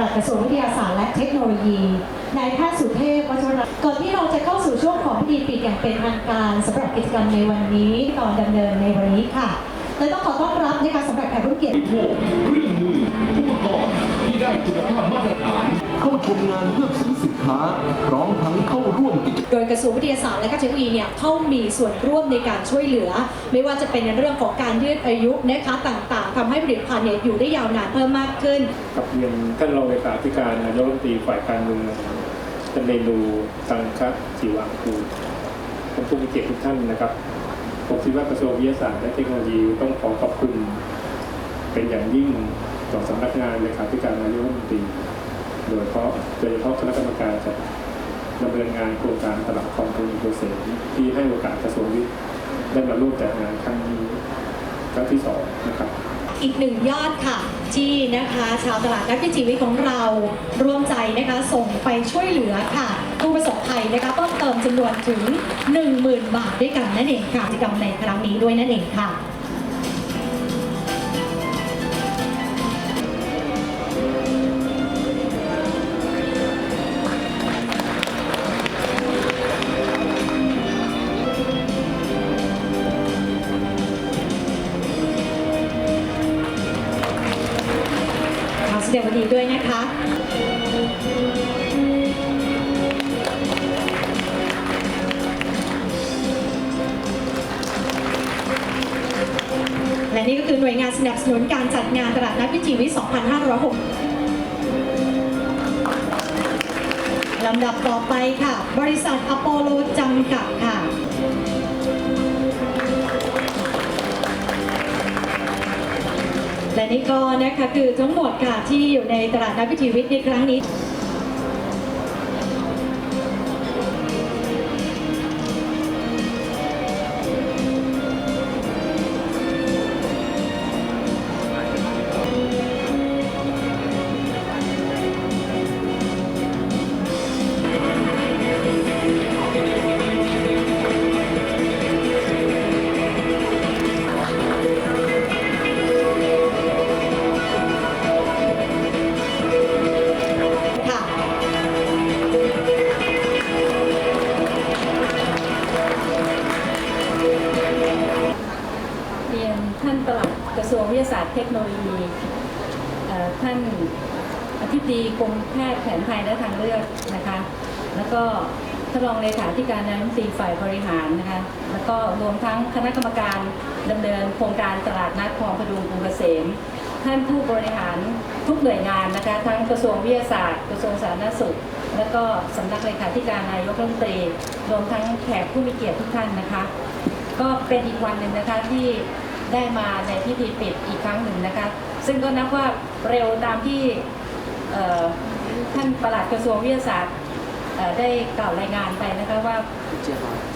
ลัดกระทรวงวิทยาศาสตร์และเทคโนโลยีนายแพทย์สุเทพวัชรรัตน์ก่อนที่เราจะเข้าสู่ช่วงของพิธีปิดอย่างเป็นทางการสำหรับกิจกรรมในวันนี้ก่อนดำเนินในวันนี้ค่ะเลยต้องขอต้อนรับนะคะสำหรับแขกผู้เกียรติบริโภคเครื่องมืออุปกรณ์ที่ได้คุณภาพมาตรฐานเข้าชมงานเลือกซื้อสิน ค้าพร้อมทั้งเข้าร่วมกิจโดยกระทรวงวิทยาศาสตร์และเทคโนโลยีเนี่ยเข้ามีส่วนร่วมในการช่วยเหลือ ไม่ว่าจะเป็นในเรื่องของการยืดอายุนะคะต่างๆทำให้ผลิตภัณฑ์เนี่ยอยู่ได้ยาวนานเพิ่มมากขึ้น กับเรียนท่านรองเลขาธิการนายกรัฐมนตรีฝ่ายการเมืองท่านเรนูตังคัจีวังคูท่านผู้มีเกียรติทุกท่านนะครับผมคิดว่ากระทรวงวิทยาศาสตร์และเทคโนโลยีต้องขอขอบคุณ เป็นอย่างยิ่งต่อสำนักงานเลขาธิการนายกรัฐมนตรี โดยเฉพาะโดยเฉพาะคณะกรรมการจัดดำเนินงานโครงการตลาดคลองทุนอินโดเซนที่ให้โอกาสกระทรวงวิทย์ได้มาร่วมจัดงานครั้งนี้ครั้งที่สองนะครับอีกหนึ่งยอดค่ะที่นะคะ ชาวตลาดนักวิถีชีวิตของเราร่วมใจนะคะส่งไปช่วยเหลือค่ะ ผู้ประสบภัยนะคะเพิ่มเติมจำนวนถึง 10,000 บาทด้วยกันนั่นเองค่ะกิจกรรมในครั้งนี้ด้วยนั่นเองค่ะ ด้วยนะคะ และนี่ก็คือหน่วยงานสนับสนุนการจัดงานตลาดนัดวิถีวิท2506ลำดับต่อไปค่ะ บริษัทอโปโลจำกัดค่ะ และนี่ก็นะคะคือทั้งหมดค่ะที่อยู่ในตลาดนัดวิถีวิทย์ในครั้งนี้ ทรวงวิทยาศาสตร์เทคโนโลยีท่านอธิบดีกรมแพทย์แผนไทยและทางเลือกนะคะ แล้วก็ท่านรองเลขาธิการนายกรัฐมนตรีฝ่ายบริหารนะคะ แล้วก็รวมทั้งคณะกรรมการดำเนินโครงการตลาดนัดคลองพดุงกรุงเกษม ท่านผู้บริหารทุกหน่วยงานนะคะ ทั้งกระทรวงวิทยาศาสตร์กระทรวงสาธารณสุข แล้วก็สำนักเลขาธิการนายกรัฐมนตรี รวมทั้งแขกผู้มีเกียรติทุกท่านนะคะ ก็เป็นอีกวันหนึ่งนะคะที่ ได้มาในพิธีปิดอีกครั้งหนึ่งนะคะ ซึ่งก็นับว่าเร็วตามที่ท่านประหลัดกระทรวงวิทยาศาสตร์ได้กล่าวรายงานไปนะคะว่า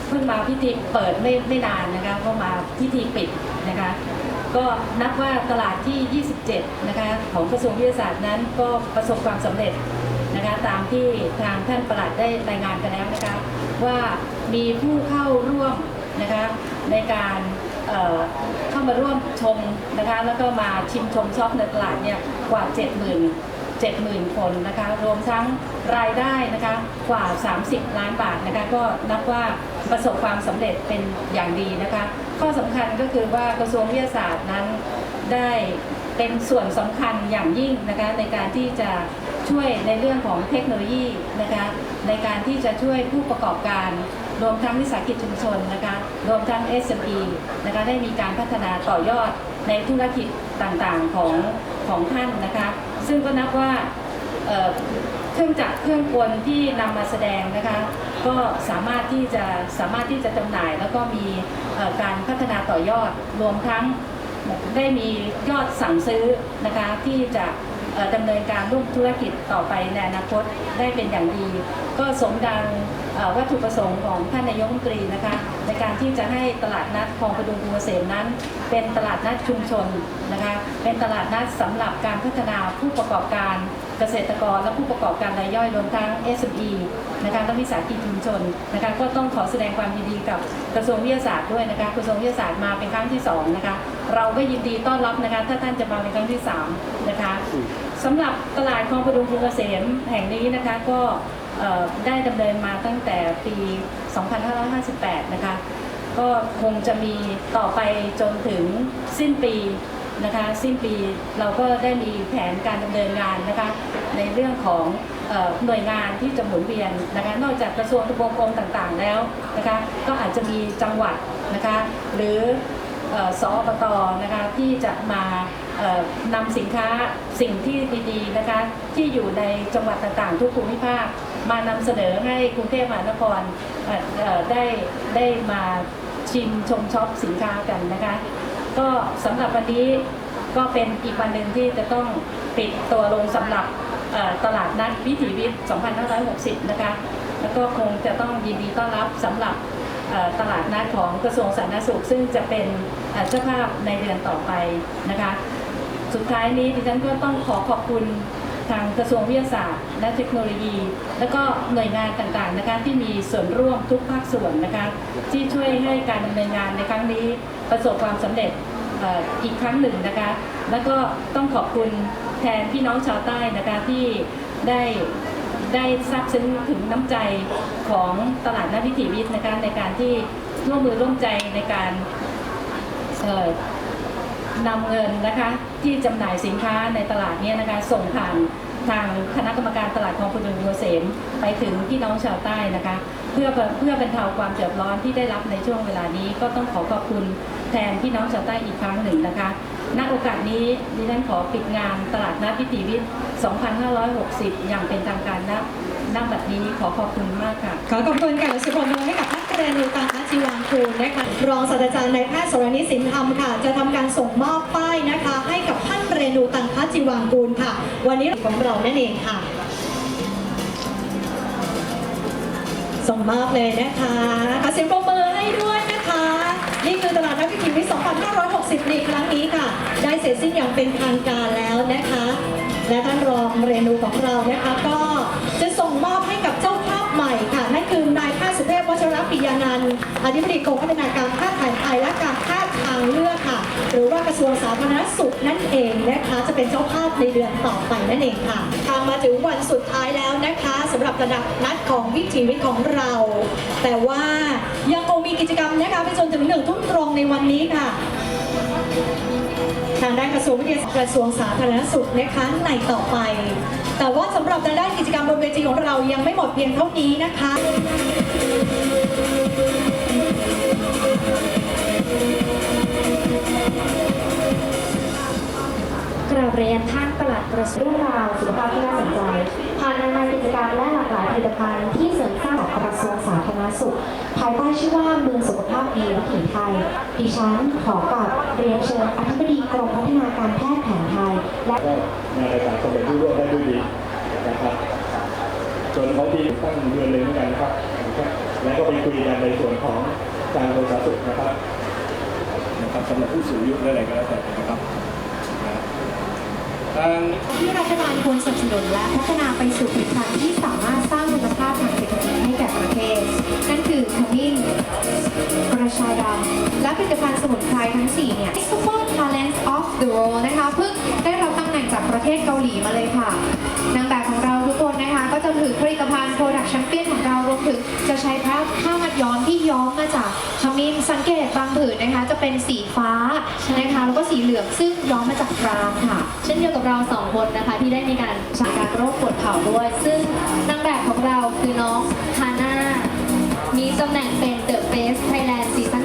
เพิ่งมาพิธีเปิดไม่ไม่นานนะคะก็มาพิธีปิดนะคะ ก็นับว่าตลาดที่ 27 นะคะของกระทรวงวิทยาศาสตร์นั้นก็ประสบความสำเร็จนะคะตามที่ทางท่านประหลัดได้รายงานกันแล้วนะคะว่ามีผู้เข้าร่วมนะคะในการ มาร่วมชมนะคะแล้วก็มาชิมชมช็อปในตลาดเนี่ยกว่า 70,000 70,000 คนนะคะรวมทั้งรายได้นะคะกว่า 30 ล้านบาทนะคะก็นับว่าประสบความสำเร็จเป็นอย่างดีนะคะข้อสำคัญก็คือว่ากระทรวงวิทยาศาสตร์นั้นได้เป็นส่วนสำคัญอย่างยิ่งนะคะในการที่จะ ช่วยในเรื่องของเทคโนโลยีนะคะในการที่จะช่วยผู้ประกอบการ รวมทั้งวิสาหกิจชุมชนนะคะรวมทั้ง SME นะคะได้มีการพัฒนาต่อยอดในธุรกิจต่างๆของของท่านนะคะซึ่งก็นับว่าเเครื่องจักรเครื่องกลที่นำมาแสดงนะคะก็สามารถที่จะสามารถที่จะจำหน่าย แล้วก็มีการพัฒนาต่อยอดรวมทั้งได้มียอดสั่งซื้อนะคะที่จะ ดำเนินการร่วมธุรกิจต่อไปในอนาคตได้เป็นอย่างดี ก็สมดัง วัตถุประสงค์ของท่านนายกรัฐมนตรีนะคะในการที่จะให้ตลาดนัดคลองประดุงกรุงเกษมนั้น เป็นตลาดนัดชุมชนนะคะเป็นตลาดนัดสำหรับการพัฒนาผู้ประกอบการเกษตรกรและผู้ประกอบการรายย่อยรวมทั้ง SME นะคะและวิสาหกิจชุมชนนะคะก็ต้องขอแสดงความยินดีกับกระทรวงวิทยาศาสตร์ด้วยนะคะกระทรวงวิทยาศาสตร์มาเป็นครั้งที่สองนะคะเราก็ยินดีต้อนรับนะคะถ้าท่านจะมาเป็นครั้งที่สามนะคะสำหรับตลาดคลองประดุงกรุงเกษมแห่งนี้นะคะก็ ได้ดำเนินมาตั้งแต่ปี 2558 นะคะ ก็คงจะมีต่อไปจนถึงสิ้นปีนะคะ สิ้นปีเราก็ได้มีแผนการดำเนินงานนะคะ ในเรื่องของหน่วยงานที่จะหมุนเวียนนะคะ นอกจากกระทรวงทบวงกรมต่างๆแล้วนะคะ ก็อาจจะมีจังหวัดนะคะ หรืออสอบตนะคะที่จะมานำสินค้าสิ่งที่ดีๆนะคะที่อยู่ในจังหวัดต่างๆ ทุกภูมิภาค มานำเสนอให้กรุงเทพมหานครได้ได้มาชิมชมช็อปสินค้ากันนะคะ ก็สำหรับวันนี้ก็เป็นอีกวันหนึ่งที่จะต้องปิดตัวลงสำหรับตลาดนัดวิถีวิทย์ 2560 นะคะ แล้วก็คงจะต้องยินดีต้อนรับสำหรับตลาดนัดของกระทรวงสาธารณสุข ซึ่งจะเป็นเจ้าภาพในเดือนต่อไปนะคะ สุดท้ายนี้ดิฉันก็ต้องขอขอบคุณ ทางกระทรวงวิทยาศาสตร์ และเทคโนโลยี แล้วก็หน่วยงานต่างๆนะคะที่มีส่วนร่วมทุกภาคส่วนนะคะที่ช่วยให้การดำเนินงานในครั้งนี้ประสบความสำเร็จอีกครั้งหนึ่งนะคะ แล้วก็ต้องขอบคุณแทนพี่น้องชาวใต้นะคะที่ได้ได้ทราบซึ้งถึงน้ำใจของตลาดนัดวิถีวิทย์นะคะในการที่ร่วมมือร่วมใจในการเอ่อ นำเงินนะคะที่จำหน่ายสินค้าในตลาดเนี้นะคะส่งผ่านทางคณะกรรมการตลาดคลองพดุงเกษมไปถึงพี่น้องชาวใต้นะคะ เพื่อเพื่อบรรเทาความเดือดร้อนที่ได้รับในช่วงเวลานี้ก็ต้องขอขอบคุณแทนพี่น้องชาวใต้อีกครั้งหนึ่งนะคะณโอกาสนี้ดิฉันขอปิดงานตลาดนัดวิถีวิทย์ 2560 อย่างเป็นทางการณณบัดนี้ขอขอบคุณมากค่ะ ขอขอบคุณค่ะสุพรรณให้กับท่าน เรนูตังคจีวังคูลนะคะรองศาสตราจารย์นายแพทย์สรณิสินธรรมค่ะ จะทำการส่งมอบป้ายนะคะ ให้กับท่านเรนูตังคจีวังคูลค่ะ วันนี้ของเรานั่นเองค่ะ ส่งมอบเลยนะคะขอเสียงปรบมือให้ด้วยนะคะ นี่คือตลาดนักวิถีวิทย์2560ในครั้งนี้ค่ะ ได้เสร็จสิ้นอย่างเป็นทางการแล้วนะคะ และท่านรองเรนูของเรานะคะก็จะส่งมอบให้กับเจ้าภาพใหม่ค่ะนั่นคือ ปิยานันท์อธิบดีกรมพัฒนาการแพทย์แผนไทยและการแพทย์ทางเลือกค่ะ หรือว่ากระทรวงสาธารณสุขนั่นเองนะคะจะเป็นเจ้าภาพในเดือนต่อไปนั่นเองค่ะทางมาถึงวันสุดท้ายแล้วนะคะสำหรับระดับนัดของวิถีวิทย์ของเรา แต่ว่ายังคงมีกิจกรรมนะคะไปจนถึงหนึ่งทุ่มตรงในวันนี้ค่ะทางด้านกระทรวงวิทยาศาสตร์กระทรวงสาธารณสุขนะคะในต่อไป แต่ว่าสำหรับทางด้านกิจกรรมบนเวทีของเรายังไม่หมดเพียงเท่านี้นะคะกราบเรียนท่านประหลัดกระทรวงเรื่องราวสุขภาพที่น่าสนใจ ผ่านงานกิจกรรมและหลากหลายผลิตภัณฑ์ที่เสริมสร้าง ระทรวงสาธารณสุข ภายใต้ชื่อว่าเมืองสุขภาพดีวิถีไทย ดิฉันขอกราบเรียนเชิญอธิบดีกรมพัฒนาการแพทย์แผนไทย และก็งานรายการสำเร็จรุ่ร่วงได้ด้วยดีนะครับส่วนของทีมตั้งเดือนเลยเหมือนกันนะครับ แล้วก็ไปคุยกันในส่วนของการโดยสาธารณสุขนะครับนะครับสำหรับผู้สูงอายุและอะไรก็แล้วแต่นะครับนะทางที่รัฐบาลควรสนับสนุนและพัฒนาไปสู่ผลิตภัณฑ์ที่สามารถสร้าง ชาดำและผลิตภัณฑ์สมุนไพรทั้ง 4 เนี่ย Super Talent of the World นะคะเพิ่งได้รับตำแหน่งจากประเทศเกาหลีมาเลยค่ะ นางแบบของเราทุกคนนะคะ ก็จะถือผลิตภัณฑ์ Product Champion ของเรารวมถึงจะใช้ผ้าผ้ามัดย้อมที่ย้อมมาจากขมิ้นสังเกตบางผืนนะคะ จะเป็นสีฟ้านะคะแล้วก็สีเหลืองซึ่งย้อมมาจากรางค่ะ เช่นเดียวกับเราสองคนนะคะที่ได้มีการฉายการโรคปวดเข่าด้วย ซึ่งนางแบบของเราคือน้องฮาน่ามี ตำแหน่งเป็น The Best Thailand Season